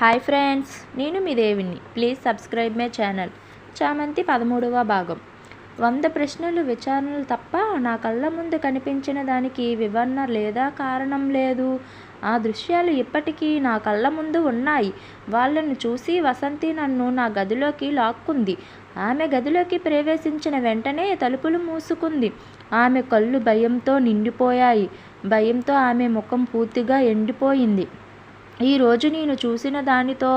Hi friends నేను మీ దేవిని. Please subscribe my channel. Chamanthi పదమూడవ భాగం. వంద ప్రశ్నలు విచారణలు తప్ప నా కళ్ళ ముందు కనిపించిన దానికి వివరణ లేదా కారణం లేదు. ఆ దృశ్యాలు ఇప్పటికీ నా కళ్ళ ముందు ఉన్నాయి. వాళ్ళను చూసి వసంతి నన్ను నా గదిలోకి లాక్కుంది. ఆమె గదిలోకి ప్రవేశించిన వెంటనే తలుపులు మూసుకుంది. ఆమె కళ్ళు భయంతో నిండిపోయాయి. భయంతో ఆమె ముఖం పూర్తిగా ఎండిపోయింది. ఈరోజు నేను చూసిన దానితో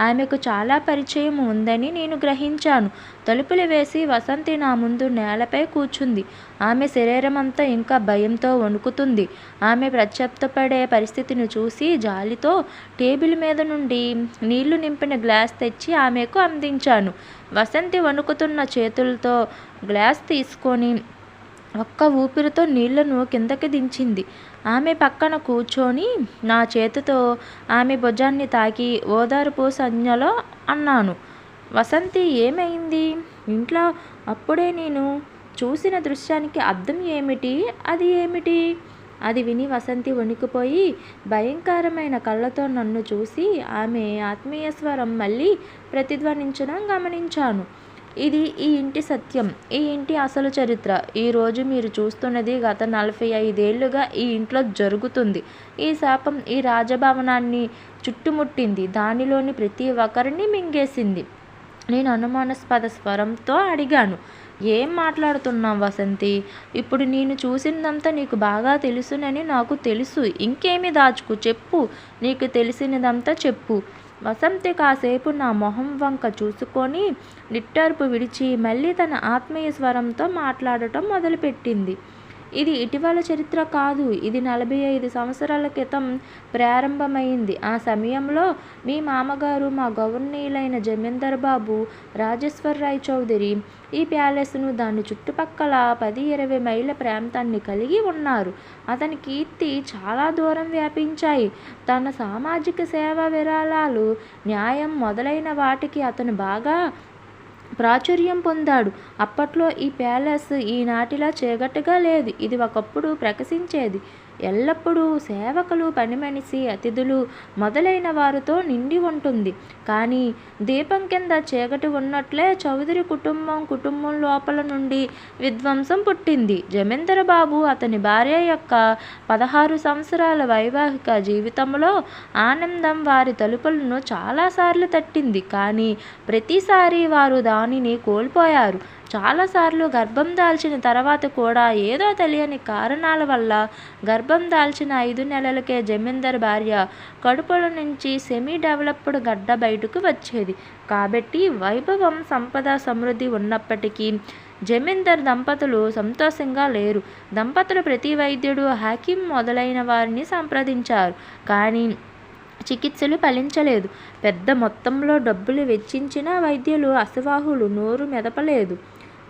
ఆమెకు చాలా పరిచయం ఉందని నేను గ్రహించాను. తలుపులు వేసి వసంతి నా ముందు నేలపై కూర్చుంది. ఆమె శరీరం అంతా ఇంకా భయంతో వణుకుతుంది. ఆమె ప్రత్యప్తపడే పరిస్థితిని చూసి జాలితో టేబుల్ మీద నుండి నీళ్ళు నింపిన గ్లాస్ తెచ్చి ఆమెకు అందించాను. వసంతి వణుకుతున్న చేతులతో గ్లాస్ తీసుకొని ఒక్క ఊపిరితో నీళ్ళను కిందకి దించింది. ఆమె పక్కన కూర్చొని నా చేతితో ఆమె భుజాన్ని తాకి ఓదార్పు సంజ్ఞలో అన్నాను. వసంతి ఏమైంది? ఇంట్లో అప్పుడే నేను చూసిన దృశ్యానికి అర్థం ఏమిటి? అది ఏమిటి? అది విని వసంతి వణికిపోయి భయంకరమైన కళ్ళతో నన్ను చూసి ఆమె ఆత్మీయ స్వరం మళ్ళీ ప్రతిధ్వనించడం గమనించాను. ఇది ఈ ఇంటి సత్యం ఈ ఇంటి అసలు చరిత్ర. ఈరోజు మీరు చూస్తున్నది గత నలభై ఐదేళ్ళుగా ఈ ఇంట్లో జరుగుతుంది. ఈ శాపం ఈ రాజభవనాన్ని చుట్టుముట్టింది. దానిలోని ప్రతి ఒక్కరిని మింగేసింది. నేను అనుమానాస్పద స్వరంతో అడిగాను ఏం మాట్లాడుతున్నావు వసంతి? ఇప్పుడు నేను చూసినదంతా నీకు బాగా తెలుసునని నాకు తెలుసు. ఇంకేమి దాచుకు? చెప్పు. నీకు తెలిసినదంతా చెప్పు. వసంతి కాసేపు నా మొహం వంక చూసుకొని నిట్టర్పు విడిచి మళ్ళీ తన ఆత్మీయ స్వరంతో మాట్లాడటం మొదలుపెట్టింది. ఇది ఇటీవల చరిత్ర కాదు. ఇది నలభై ఐదు సంవత్సరాల క్రితం ప్రారంభమైంది. ఆ సమయంలో మీ మామగారు మా గవర్నీలైన జమీందర్ బాబు రాజేశ్వర్ రాయ్ చౌదరి ఈ ప్యాలెస్ను దాని చుట్టుపక్కల పది ఇరవై మైళ్ళ ప్రాంతాన్ని కలిగి ఉన్నారు. అతని కీర్తి చాలా దూరం వ్యాపించాయి. తన సామాజిక సేవా విరాళాలు న్యాయం మొదలైన వాటికి అతను బాగా ప్రాచుర్యం పొందాడు. అప్పట్లో ఈ ప్యాలెస్ ఈనాటిలా చీకటిగా లేదు. ఇది ఒకప్పుడు ప్రకాశించేది ఎల్లప్పుడూ సేవకులు పనిమనిషి అతిథులు మొదలైన వారితో నిండి ఉంటుంది. కానీ దీపం కింద చీకటి ఉన్నట్లే చౌదరి కుటుంబం కుటుంబం లోపల నుండి విధ్వంసం పుట్టింది. జమీందర్ బాబు అతని భార్య యొక్క పదహారు సంవత్సరాల వైవాహిక జీవితంలో ఆనందం వారి తలుపులను చాలాసార్లు తట్టింది. కానీ ప్రతిసారి వారు దానిని కోల్పోయారు. చాలాసార్లు గర్భం దాల్చిన తర్వాత కూడా ఏదో తెలియని కారణాల వల్ల గర్భ దాల్చిన ఐదు నెలలకే జమీందర్ భార్య కడుపుల నుంచి సెమీ డెవలప్డ్ గడ్డ బయటకు వచ్చేది. కాబట్టి వైభవం సంపద సమృద్ధి ఉన్నప్పటికీ జమీందర్ దంపతులు సంతోషంగా లేరు. దంపతులు ప్రతి వైద్యుడు హాకిం మొదలైన వారిని సంప్రదించారు. కానీ చికిత్సలు ఫలించలేదు. పెద్ద మొత్తంలో డబ్బులు వెచ్చించిన వైద్యులు అసవాహులు నోరు మెదపలేదు.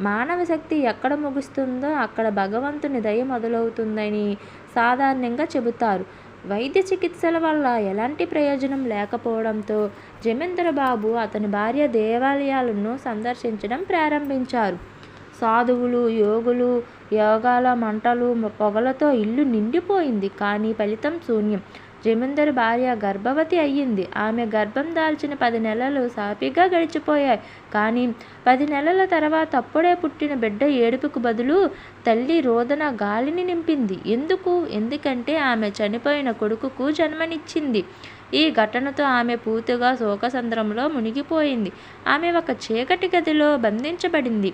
మానవ శక్తి ఎక్కడ ముగుస్తుందో అక్కడ భగవంతుని దయ మొదలవుతుందని సాధారణంగా చెబుతారు. వైద్య చికిత్సల వల్ల ఎలాంటి ప్రయోజనం లేకపోవడంతో జమీందర్ బాబు అతని భార్య దేవాలయాలను సందర్శించడం ప్రారంభించారు. సాధువులు యోగులు యోగాల మంటలు పొగలతో ఇల్లు నిండిపోయింది. కానీ ఫలితం శూన్యం. జమీందర్ భార్య గర్భవతి అయ్యింది. ఆమె గర్భం దాల్చిన పది నెలలు సాపిగా గడిచిపోయాయి. కానీ పది నెలల తర్వాత అప్పుడే పుట్టిన బిడ్డ ఏడుపుకు బదులు తల్లి రోదన గాలిని నింపింది. ఎందుకు? ఎందుకంటే ఆమె చనిపోయిన కొడుకుకు జన్మనిచ్చింది. ఈ ఘటనతో ఆమె పూర్తిగా శోకసంద్రంలో మునిగిపోయింది. ఆమె ఒక చీకటి గదిలో బంధించబడింది.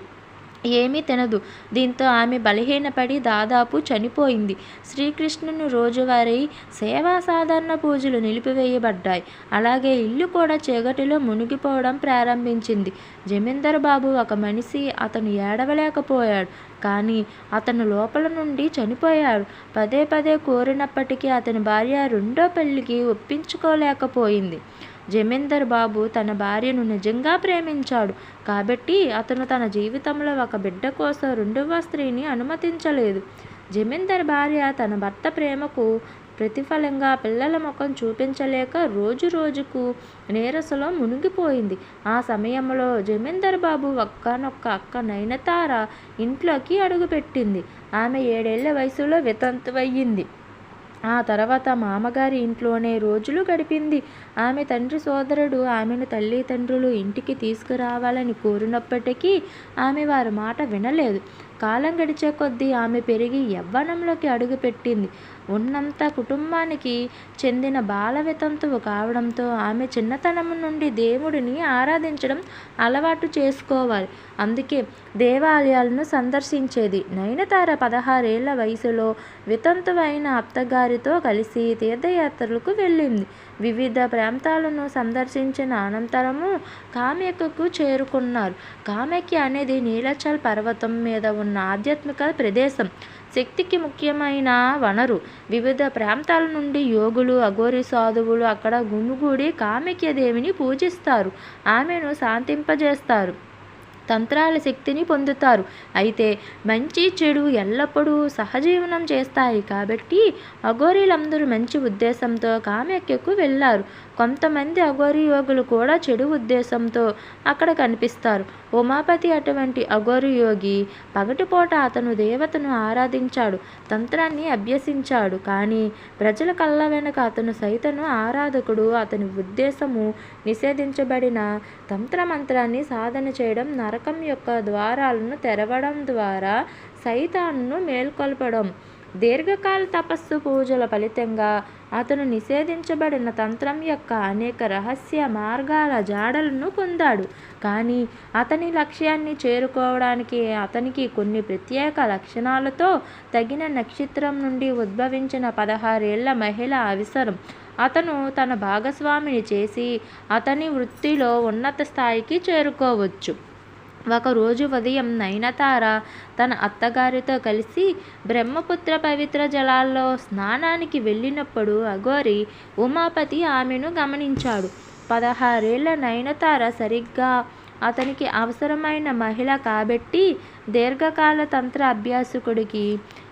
ఏమీ తినదు. దీంతో ఆమె బలహీనపడి దాదాపు చనిపోయింది. శ్రీకృష్ణుని రోజువారీ సేవా సాధారణ పూజలు నిలిపివేయబడ్డాయి. అలాగే ఇల్లు కూడా చీకటిలో మునిగిపోవడం ప్రారంభించింది. జమీందర్ బాబు ఒక మనిషి అతను ఏడవలేకపోయాడు. కానీ అతను లోపల నుండి చనిపోయాడు. పదే పదే కోరినప్పటికీ అతని భార్య రెండో పెళ్ళికి ఒప్పించుకోలేకపోయింది. జమీందర్ బాబు తన భార్యను నిజంగా ప్రేమించాడు. కాబట్టి అతను తన జీవితంలో ఒక బిడ్డ కోసం రెండవ స్త్రీని అనుమతించలేదు. జమీందర్ భార్య తన భర్త ప్రేమకు ప్రతిఫలంగా పిల్లల ముఖం చూపించలేక రోజు రోజుకు నీరసలో మునిగిపోయింది. ఆ సమయంలో జమీందర్ బాబు ఒక్కనొక్క అక్క నయనతార ఇంట్లోకి అడుగుపెట్టింది. ఆమె ఏడేళ్ళ వయసులో వితంతువయ్యింది. ఆ తర్వాత మామగారి ఇంట్లోనే రోజులు గడిపింది. ఆమె తండ్రి సోదరుడు ఆమెను తల్లిదండ్రులు ఇంటికి తీసుకురావాలని కోరినప్పటికీ ఆమె వారి మాట వినలేదు. కాలం గడిచే కొద్దీ ఆమె పెరిగి యవ్వనంలోకి అడుగుపెట్టింది. ఉన్నంత కుటుంబానికి చెందిన బాల వితంతువు కావడంతో ఆమె చిన్నతనం నుండి దేవుడిని ఆరాధించడం అలవాటు చేసుకోవాలి. అందుకే దేవాలయాలను సందర్శించేది. నయనతార పదహారేళ్ళ వయసులో వితంతువైన అత్తగారితో కలిసి తీర్థయాత్రలకు వెళ్ళింది. వివిధ ప్రాంతాలను సందర్శించిన అనంతరము కామాఖ్యకు చేరుకున్నారు. కామాఖ్య అనేది నీలచల్ పర్వతం మీద ఉన్న ఆధ్యాత్మిక ప్రదేశం. శక్తికి ముఖ్యమైన వనరు. వివిధ ప్రాంతాల నుండి యోగులు అఘోరి సాధువులు అక్కడ గుమిగూడి కామిక్య దేవిని పూజిస్తారు. ఆమెను శాంతింపజేస్తారు. తంత్రాల శక్తిని పొందుతారు. అయితే మంచి చెడు ఎల్లప్పుడూ సహజీవనం చేస్తాయి కాబట్టి అఘోరీలందరూ మంచి ఉద్దేశంతో కామాఖ్యకు వెళ్ళారు. కొంతమంది అఘోరి యోగులు కూడా చెడు ఉద్దేశంతో అక్కడ కనిపిస్తారు. ఉమాపతి అటువంటి అఘోరి యోగి పగటిపూట అతను దేవతను ఆరాధించాడు తంత్రాన్ని అభ్యసించాడు. కానీ ప్రజల కళ్ళ వెనుక అతను సైతను ఆరాధకుడు. అతని ఉద్దేశము నిషేధించబడిన తంత్రమంత్రాన్ని సాధన చేయడం నరకం యొక్క ద్వారాలను తెరవడం ద్వారా సైతాన్ను మేల్కొల్పడం. దీర్ఘకాల తపస్సు పూజల ఫలితంగా అతను నిషేధించబడిన తంత్రం యొక్క అనేక రహస్య మార్గాల జాడలను పొందాడు. కానీ అతని లక్ష్యాన్ని చేరుకోవడానికి అతనికి కొన్ని ప్రత్యేక లక్షణాలతో తగిన నక్షత్రం నుండి ఉద్భవించిన పదహారేళ్ళ మహిళ అవసరం. అతను తన భాగస్వామిని చేసి అతని వృత్తిలో ఉన్నత స్థాయికి చేరుకోవచ్చు. ఒకరోజు ఉదయం నయనతార తన అత్తగారితో కలిసి బ్రహ్మపుత్ర పవిత్ర జలాల్లో స్నానానికి వెళ్ళినప్పుడు అఘోరి ఉమాపతి ఆమెను గమనించాడు. పదహారేళ్ళ నయనతార సరిగ్గా అతనికి అవసరమైన మహిళ కాబట్టి దీర్ఘకాల తంత్ర అభ్యాసకుడికి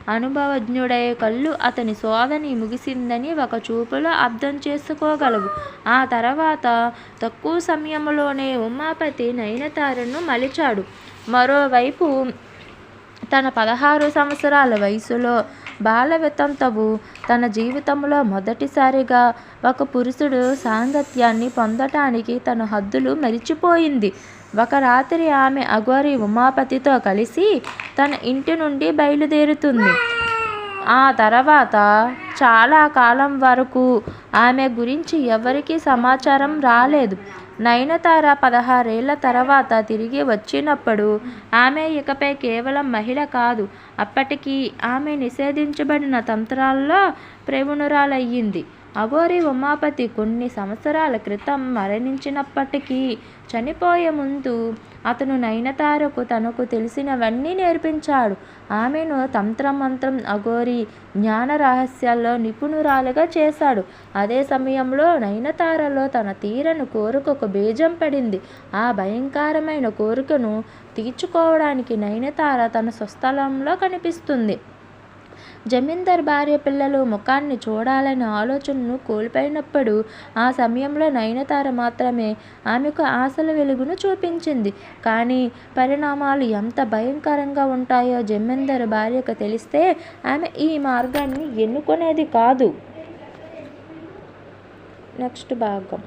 అనుభవజ్ఞుడై కళ్ళు అతని శోధని ముగిసిందని ఒక చూపులో అర్థం చేసుకోగలవు. ఆ తర్వాత తక్కువ సమయంలోనే ఉమాపతి నయనతారను మలిచాడు. మరోవైపు తన పదహారు సంవత్సరాల వయసులో బాల వితంతవు తన జీవితంలో మొదటిసారిగా ఒక పురుషుడు సాంగత్యాన్ని పొందటానికి తన హద్దులు మరిచిపోయింది. ఒక రాత్రి ఆమె అఘోరి ఉమాపతితో కలిసి తన ఇంటి నుండి బయలుదేరుతుంది. ఆ తర్వాత చాలా కాలం వరకు ఆమె గురించి ఎవరికీ సమాచారం రాలేదు. నయనతార పదహారేళ్ళ తర్వాత తిరిగి వచ్చినప్పుడు ఆమె ఇకపై కేవలం మహిళ కాదు అప్పటికి ఆమె నిషేధించబడిన తంత్రాల్లో ప్రవీణురాలయ్యింది. అఘోరి ఉమాపతి కొన్ని సంవత్సరాల క్రితం మరణించినప్పటికీ చనిపోయే ముందు అతను నయనతారకు తనకు తెలిసినవన్నీ నేర్పించాడు. ఆమెను తంత్రమంత్రం అఘోరి జ్ఞాన రహస్యాల్లో నిపుణురాలుగా చేశాడు. అదే సమయంలో నయనతారలో తన తీరను కోరికకు బీజం పడింది. ఆ భయంకరమైన కోరికను తీర్చుకోవడానికి నయనతార తన స్వస్థలంలో కనిపిస్తుంది. జమీందార్ భార్య పిల్లలు ముఖాన్ని చూడాలనే ఆలోచనను కోల్పోయినప్పుడు ఆ సమయంలో నయనతార మాత్రమే ఆమెకు ఆశల వెలుగును చూపించింది. కానీ పరిణామాలు ఎంత భయంకరంగా ఉంటాయో జమీందార్ భార్యకు తెలిస్తే ఆమె ఈ మార్గాన్ని ఎన్నుకునేది కాదు. నెక్స్ట్ భాగం.